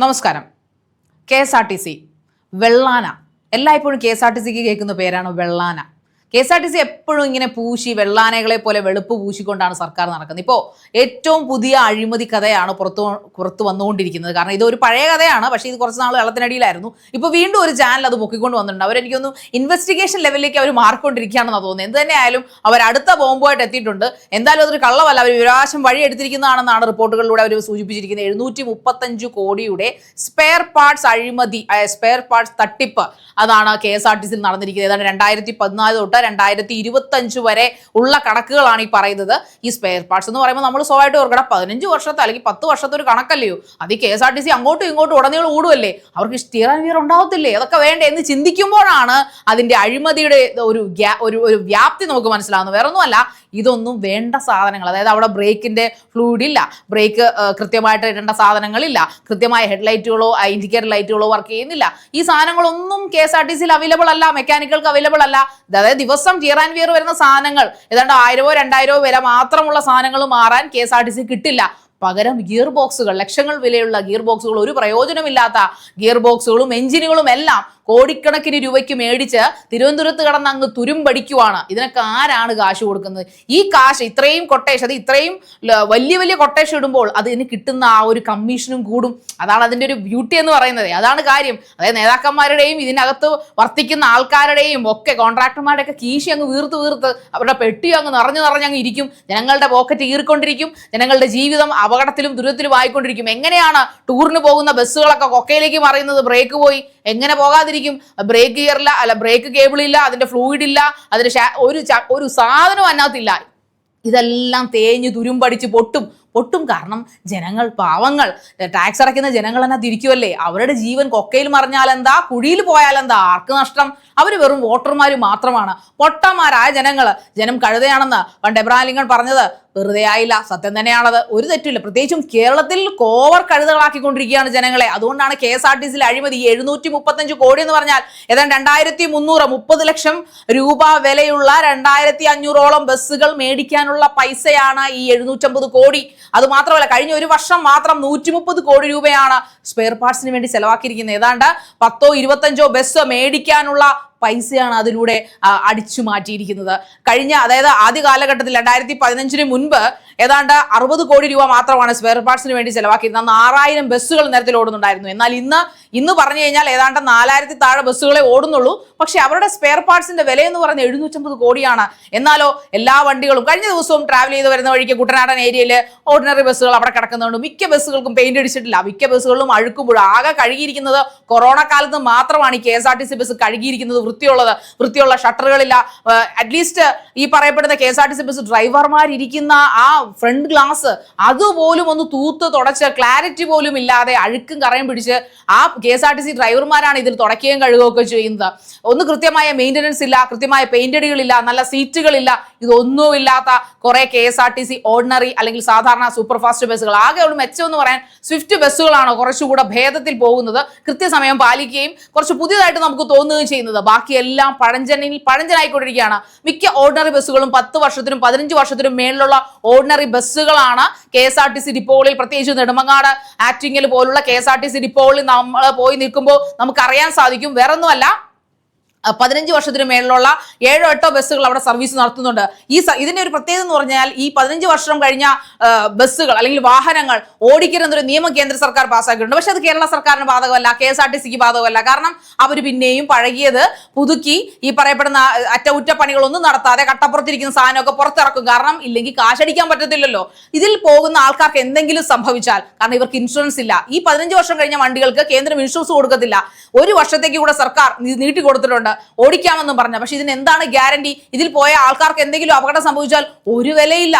നമസ്കാരം. K S R T C വെള്ളാന. എല്ലായ്പ്പോഴും K S R T സിക്ക് കേൾക്കുന്ന പേരാണ് വെള്ളാന. K S R T C എപ്പോഴും ഇങ്ങനെ പൂശി വെള്ളാനകളെ പോലെ വെളുപ്പ് പൂശിക്കൊണ്ടാണ് സർക്കാർ നടക്കുന്നത്. ഇപ്പോൾ ഏറ്റവും പുതിയ അഴിമതി കഥയാണ് പുറത്തു പുറത്ത് വന്നുകൊണ്ടിരിക്കുന്നത്. കാരണം ഇതൊരു പഴയ കഥയാണ് പക്ഷേ ഇത് കുറച്ച് നാൾ വെള്ളത്തിനടിയിലായിരുന്നു. ഇപ്പോൾ വീണ്ടും ഒരു ചാനൽ അത് പൊക്കിക്കൊണ്ട് വന്നിട്ടുണ്ട്. അവരെനിക്കൊന്ന് ഇൻവെസ്റ്റിഗേഷൻ ലെവലിലേക്ക് അവർ മാറിക്കൊണ്ടിരിക്കുകയാണെന്ന് തോന്നുന്നത്. എന്ത് തന്നെയായാലും അവർ അടുത്ത ബോംബുമായിട്ട് എത്തിയിട്ടുണ്ട്. എന്തായാലും അതൊരു കള്ളവല്ല അവർ വിരാശം വഴി എടുത്തിരിക്കുന്നതാണെന്നാണ് റിപ്പോർട്ടുകളിലൂടെ അവർ സൂചിപ്പിച്ചിരിക്കുന്നത്. എഴുന്നൂറ്റി മുപ്പത്തഞ്ച് കോടിയുടെ സ്പെയർ പാർട്സ് അഴിമതി സ്പെയർ പാർട്സ് തട്ടിപ്പ് അതാണ് കെ എസ് ആർ ടി സിയിൽ നടന്നിരിക്കുന്നത്. ഏതാണ്ട് രണ്ടായിരത്തി പതിനാല് തൊട്ട് രണ്ടായിരത്തി ഇരുപത്തഞ്ച് വരെ ഉള്ള കണക്കുകളാണ് ഈ പറയുന്നത്. ഈ സ്പെയർ പാർട്സ് എന്ന് പറയുമ്പോൾ നമ്മൾ സ്വയമായിട്ട് ഓർക്കണം. പതിനഞ്ച് വർഷത്തെ അല്ലെങ്കിൽ പത്ത് വർഷത്തെ ഒരു കണക്കല്ലയോ? അത് ഈ K S R T C അങ്ങോട്ടും ഇങ്ങോട്ടും ഉടനീളം ഓടുമല്ലേ അവർക്ക് സ്റ്റിയറിംഗ് വീർ ഉണ്ടാവത്തില്ലേ? അതൊക്കെ വേണ്ടേ എന്ന് ചിന്തിക്കുമ്പോഴാണ് അതിന്റെ അഴിമതിയുടെ ഒരു ഒരു ഒരു വ്യാപ്തി നമുക്ക് മനസ്സിലാവുന്നത്. വേറെ ഒന്നുമല്ല ഇതൊന്നും വേണ്ട സാധനങ്ങൾ. അതായത് അവിടെ ബ്രേക്കിന്റെ ഫ്ലൂയിഡ് ഇല്ല. ബ്രേക്ക് കൃത്യമായിട്ട് ഇടേണ്ട സാധനങ്ങളില്ല. കൃത്യമായ ഹെഡ്ലൈറ്റുകളോ ഇൻഡിക്കേറ്റർ ലൈറ്റുകളോ വർക്ക് ചെയ്യുന്നില്ല. ഈ സാധനങ്ങളൊന്നും കെ എസ് ആർ ടി സിയിൽ അവൈലബിൾ അല്ല. മെക്കാനിക്കൾക്ക് അവൈലബിൾ അല്ല. അതായത് ദിവസം ചീറാൻ വീർ വരുന്ന സാധനങ്ങൾ ഏതാണ്ട് ആയിരമോ രണ്ടായിരമോ വില മാത്രമുള്ള സാധനങ്ങൾ മാറാൻ K S R T C കിട്ടില്ല. പകരം ഗിയർ ബോക്സുകൾ ലക്ഷങ്ങൾ വിലയുള്ള ഗിയർ ബോക്സുകൾ ഒരു പ്രയോജനമില്ലാത്ത ഗിയർ ബോക്സുകളും എഞ്ചിനുകളും എല്ലാം കോടിക്കണക്കിന് രൂപയ്ക്ക് മേടിച്ച് തിരുവനന്തപുരത്ത് കടന്ന് അങ്ങ് തുരുമ്പടിക്കുവാണ്. ഇതിനൊക്കെ ആരാണ് കാശ് കൊടുക്കുന്നത്? ഈ കാശ് ഇത്രയും കൊട്ടേഷൻ അത് ഇത്രയും വലിയ വലിയ കൊട്ടേഷൻ ഇടുമ്പോൾ അതിന് കിട്ടുന്ന ആ ഒരു കമ്മീഷനും കൂടും. അതാണ് അതിന്റെ ഒരു ബ്യൂട്ടി എന്ന് പറയുന്നത്. അതാണ് കാര്യം. അതായത് നേതാക്കന്മാരുടെയും ഇതിനകത്ത് വർത്തിക്കുന്ന ആൾക്കാരുടെയും ഒക്കെ കോൺട്രാക്ടർമാരുടെ ഒക്കെ കീശി അങ്ങ് വീർത്ത് വീർത്ത് അവരുടെ പെട്ടി അങ്ങ് നിറഞ്ഞു നിറഞ്ഞ് അങ്ങ് ഇരിക്കും. ജനങ്ങളുടെ പോക്കറ്റ് ഈർക്കൊണ്ടിരിക്കും ജനങ്ങളുടെ ജീവിതം അപകടത്തിലും ദുരിതത്തിലും ആയിക്കൊണ്ടിരിക്കും. എങ്ങനെയാണ് ടൂറിന് പോകുന്ന ബസ്സുകളൊക്കെ കൊക്കയിലേക്ക് മറിയുന്നത്? ബ്രേക്ക് പോയി. എങ്ങനെ പോകാതിരിക്കും? ബ്രേക്ക് ഗിയറില്ല അല്ല ബ്രേക്ക് കേബിൾ ഇല്ല അതിന്റെ ഫ്ലൂയിഡ് ഇല്ല അതിന്റെ ഒരു ഒരു സാധനവും അതിനകത്തില്ല. ഇതെല്ലാം തേഞ്ഞ് തുരുമ്പടിച്ച് പൊട്ടും. പൊട്ടും കാരണം ജനങ്ങൾ പാവങ്ങൾ. ടാക്സ് അടയ്ക്കുന്ന ജനങ്ങൾ തന്നെ തിരിക്കുമല്ലേ അവരുടെ ജീവൻ കൊക്കയിൽ മറിഞ്ഞാൽ എന്താ? കുഴിയിൽ പോയാൽ എന്താ? ആർക്ക് നഷ്ടം? അവർ വെറും വോട്ടർമാർ മാത്രമാണ്. പൊട്ടന്മാരായ ജനങ്ങൾ ജനം കഴുതയാണെന്ന് പണ്ട് എബ്രാഹിം പറഞ്ഞത്. വെറുതെ ആയില്ല. സത്യം തന്നെയാണത്. ഒരു തെറ്റില്ല പ്രത്യേകിച്ചും കേരളത്തിൽ കോവർ കഴുതകളാക്കിക്കൊണ്ടിരിക്കുകയാണ് ജനങ്ങളെ. അതുകൊണ്ടാണ് കെ എസ് ആർ ടി സിയിൽ അഴിമതി എഴുന്നൂറ്റി മുപ്പത്തഞ്ച് കോടി എന്ന് പറഞ്ഞാൽ ഏതാണ്ട് രണ്ടായിരത്തി മുന്നൂറ് മുപ്പത് ലക്ഷം രൂപ വിലയുള്ള രണ്ടായിരത്തി അഞ്ഞൂറോളം ബസ്സുകൾ മേടിക്കാനുള്ള പൈസയാണ് ഈ എഴുന്നൂറ്റമ്പത് കോടി. അത് മാത്രമല്ല കഴിഞ്ഞ ഒരു വർഷം മാത്രം നൂറ്റി മുപ്പത് കോടി രൂപയാണ് സ്പെയർ പാർട്സിന് വേണ്ടി ചെലവാക്കിയിരിക്കുന്നത്. ഏതാണ്ട് പത്തോ ഇരുപത്തഞ്ചോ ബസ് മേടിക്കാനുള്ള പൈസയാണ് അതിലൂടെ അടിച്ചു മാറ്റിയിരിക്കുന്നത്. കഴിഞ്ഞ അതായത് ആദ്യ കാലഘട്ടത്തിൽ രണ്ടായിരത്തി പതിനഞ്ചിന് മുൻപ് ഏതാണ്ട് അറുപത് കോടി രൂപ മാത്രമാണ് സ്പെയർ പാർട്സിന് വേണ്ടി ചെലവാക്കിയിരുന്നത്. അന്ന് ആറായിരം ബസ്സുകൾ നേരത്തിൽ ഓടുന്നുണ്ടായിരുന്നു. എന്നാൽ ഇന്ന് ഇന്ന് പറഞ്ഞു കഴിഞ്ഞാൽ ഏതാണ്ട് നാലായിരത്തി താഴെ ബസ്സുകളെ ഓടുന്നുള്ളൂ. പക്ഷെ അവരുടെ സ്പെയർ പാർട്സിന്റെ വില എന്ന് പറയുന്നത് എഴുന്നൂറ്റമ്പത് കോടിയാണ്. എന്നാലോ എല്ലാ വണ്ടികളും കഴിഞ്ഞ ദിവസവും ട്രാവൽ ചെയ്ത് വരുന്ന വഴിക്ക് കുട്ടനാടൻ ഏരിയയിൽ ഓർഡിനറി ബസ്സുകൾ അവിടെ കിടക്കുന്നുണ്ട്. മിക്ക ബസ്സുകൾക്കും പെയിന്റ് അടിച്ചിട്ടില്ല. മിക്ക ബസ്സുകളിലും അഴുക്കുമ്പോൾ ആകെ കഴുകിയിരിക്കുന്നത് കൊറോണ കാലത്ത് മാത്രമാണ് ഈ K S R T C bus കഴുകിയിരിക്കുന്നത് വൃത്തിയുള്ളത് വൃത്തിയുള്ള ഷട്ടറുകളില്ല. അറ്റ്ലീസ്റ്റ് ഈ പറയപ്പെടുന്ന K S R T C bus ഡ്രൈവർമാരിരിക്കുന്ന ആ ഫ്രണ്ട് ഗ്ലാസ് അതുപോലും ഒന്ന് തൂത്ത് തുടച്ച് ക്ലാരിറ്റി പോലും ഇല്ലാതെ അഴുക്കും കറയും പിടിച്ച് ആ K S R T C ഡ്രൈവർമാരാണ് ഇതിൽ തുടക്കുകയും കഴുകുകയൊക്കെ ചെയ്യുന്നത്. ഒന്ന് കൃത്യമായ മെയിന്റനൻസ് ഇല്ല കൃത്യമായ പെയിന്റ് ഇല്ല നല്ല സീറ്റുകളില്ല ഇതൊന്നുമില്ലാത്ത കുറെ K S R T C ordinary അല്ലെങ്കിൽ സാധാരണ സൂപ്പർ ഫാസ്റ്റ് ബസ്സുകൾ. ആകെ ഒരു മെച്ചം എന്ന് പറയാൻ സ്വിഫ്റ്റ് ബസ്സുകളാണ് കുറച്ചുകൂടെ ഭേദത്തിൽ പോകുന്നത്. കൃത്യസമയം പാലിക്കുകയും കുറച്ച് പുതിയതായിട്ട് നമുക്ക് തോന്നുകയും ചെയ്യുന്നത്. ബാക്കിയെല്ലാം പഴഞ്ചനിൽ പഴഞ്ചനായിക്കൊണ്ടിരിക്കുകയാണ്. മിക്ക ഓർഡിനറി ബസ്സുകളും പത്ത് വർഷത്തിനും പതിനഞ്ച് വർഷത്തിനും മേളിലുള്ള ordinary ബസ്സുകളാണ് K S R T C ഡിപ്പോകളിൽ പ്രത്യേകിച്ച് നെടുമങ്ങാട് ആറ്റിങ്ങൽ പോലുള്ള K S R T C ഡിപ്പോകളിൽ നമ്മൾ പോയി നിൽക്കുമ്പോൾ നമുക്ക് അറിയാൻ സാധിക്കും. വേറൊന്നുമല്ല പതിനഞ്ച് വർഷത്തിന് മേളിലുള്ള ഏഴോ എട്ടോ ബസ്സുകൾ അവിടെ സർവീസ് നടത്തുന്നുണ്ട്. ഈ ഇതിന്റെ ഒരു പ്രത്യേകത എന്ന് പറഞ്ഞാൽ ഈ പതിനഞ്ച് വർഷം കഴിഞ്ഞ ബസ്സുകൾ അല്ലെങ്കിൽ വാഹനങ്ങൾ ഓടിക്കരുന്നൊരു നിയമം കേന്ദ്ര സർക്കാർ പാസ്സാക്കിയിട്ടുണ്ട്. പക്ഷെ അത് കേരള സർക്കാരിന് ബാധകമല്ല കെ എസ് ആർ ടി സിക്ക് ബാധകമല്ല. കാരണം അവർ പിന്നെയും പഴകിയത് പുതുക്കി ഈ പറയപ്പെടുന്ന അറ്റകുറ്റപ്പണികളൊന്നും നടത്താതെ കട്ടപ്പുറത്തിരിക്കുന്ന സാധനമൊക്കെ പുറത്തിറക്കും. കാരണം ഇല്ലെങ്കിൽ കാശടിക്കാൻ പറ്റത്തില്ലല്ലോ. ഇതിൽ പോകുന്ന ആൾക്കാർക്ക് എന്തെങ്കിലും സംഭവിച്ചാൽ കാരണം ഇവർക്ക് ഇൻഷുറൻസ് ഇല്ല. ഈ പതിനഞ്ച് വർഷം കഴിഞ്ഞ വണ്ടികൾക്ക് കേന്ദ്രം ഇൻഷുറൻസ് കൊടുക്കത്തില്ല. ഒരു വർഷത്തേക്ക് കൂടെ സർക്കാർ നീട്ടി കൊടുത്തിട്ടുണ്ട്. ഓടിക്കാമെന്നും പറഞ്ഞു. പക്ഷെ ഇതിന് എന്താണ് ഗ്യാരണ്ടി? ഇതിൽ പോയ ആൾക്കാർക്ക് എന്തെങ്കിലും അപകടം സംഭവിച്ചാൽ ഒരു വിലയില്ല.